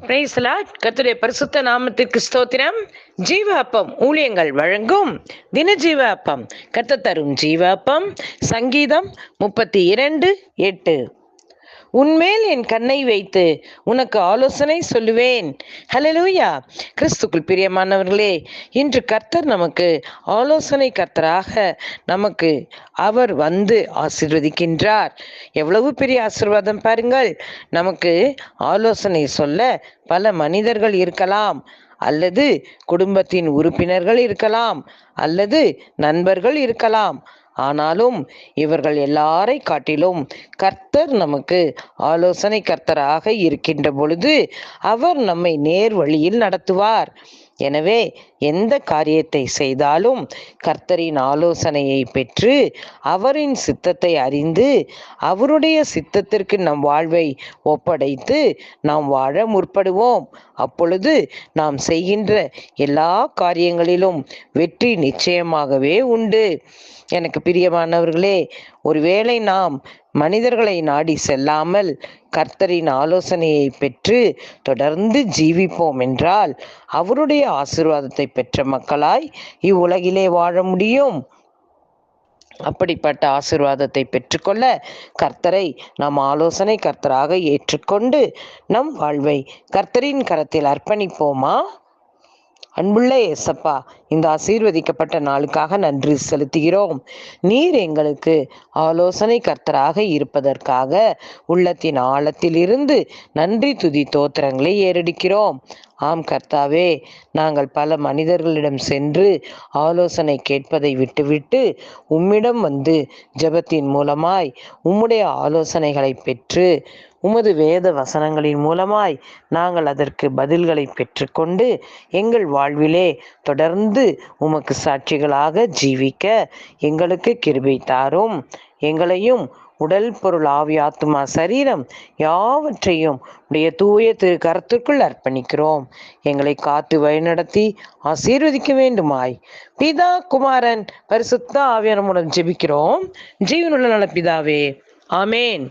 பிரைஸ்லாட் கத்துடைய பரிசுத்த நாமத்திற்கு ஸ்தோத்திரம். ஜீவ அப்பம் ஊழியங்கள் வழங்கும் தின ஜீவ அப்பம் கத்த தரும் ஜீவ அப்பம் சங்கீதம் முப்பத்தி இரண்டு எட்டு. உன்மேல் என் கண்ணை வைத்து உனக்கு ஆலோசனை சொல்லுவேன். ஹலலூயா கிறிஸ்துக்குள் பிரியமானவர்களே இன்று கர்த்தர் நமக்கு ஆலோசனை கர்த்தராக நமக்கு அவர் வந்து ஆசிர்வதிக்கின்றார். எவ்வளவு பெரிய ஆசிர்வாதம் பாருங்கள். நமக்கு ஆலோசனை சொல்ல பல மனிதர்கள் இருக்கலாம் அல்லது குடும்பத்தின் உறுப்பினர்கள் இருக்கலாம் அல்லது நண்பர்கள் இருக்கலாம். ஆனாலும் இவர்கள் எல்லாரை காட்டிலும் கர்த்தர் நமக்கு ஆலோசனை கர்த்தராக இருக்கின்ற பொழுது அவர் நம்மை நேர் வழியில் நடத்துவார். எனவே எந்த காரியத்தை செய்தாலும் கர்த்தரின் ஆலோசனையை பெற்று அவரின் சித்தத்தை அறிந்து அவருடைய சித்தத்திற்கு நம் வாழ்வை ஒப்படைத்து நாம் வாழ முற்படுவோம். அப்பொழுது நாம் செய்கின்ற எல்லா காரியங்களிலும் வெற்றி நிச்சயமாகவே உண்டு. எனக்கு பிரியமானவர்களே ஒருவேளை நாம் மனிதர்களை நாடி செல்லாமல் கர்த்தரின் ஆலோசனையை பெற்று தொடர்ந்து ஜீவிப்போம் என்றால் அவருடைய ஆசிர்வாதத்தை பெற்ற மக்களாய் இவ்வுலகிலே வாழ முடியும். அப்படிப்பட்ட ஆசிர்வாதத்தை பெற்றுக்கொள்ள கர்த்தரை நம் ஆலோசனை கர்த்தராக ஏற்றுக்கொண்டு நம் வாழ்வை கர்த்தரின் கரத்தில் அர்ப்பணிப்போமா? அன்புள்ள ஏசப்பா இந்த ஆசீர்வதிக்கப்பட்ட நாளுக்காக நன்றி செலுத்துகிறோம். நீர் எங்களுக்கு ஆலோசனை கர்த்தராக இருப்பதற்காக உள்ளத்தின் ஆழத்திலிருந்து நன்றி துதி தோத்திரங்களை ஏறடிக்கிறோம். ஆம் கர்த்தாவே நாங்கள் பல மனிதர்களிடம் சென்று ஆலோசனை கேட்பதை விட்டுவிட்டு உம்மிடம் வந்து ஜெபத்தின் மூலமாய் உம்முடைய ஆலோசனைகளை பெற்று உமது வேத வசனங்களின் மூலமாய் நாங்கள் அதற்கு பதில்களை பெற்றுக்கொண்டு எங்கள் வாழ்விலே தொடர்ந்து உமக்கு சாட்சிகளாக ஜீவிக்க எங்களுக்கு கிருபை தாரும். எங்களையும் உடல் பொருள் ஆவி ஆத்மா சரீரம் யாவற்றையும் உடைய தூய திரு கருத்துக்குள் அர்ப்பணிக்கிறோம். எங்களை காத்து வழிநடத்தி ஆசீர்வதிக்க வேண்டுமாய். பிதா குமாரன் பரிசுத்த மூலம் ஜெபிக்கிறோம். ஜீவனுள்ள நல பிதாவே ஆமேன்.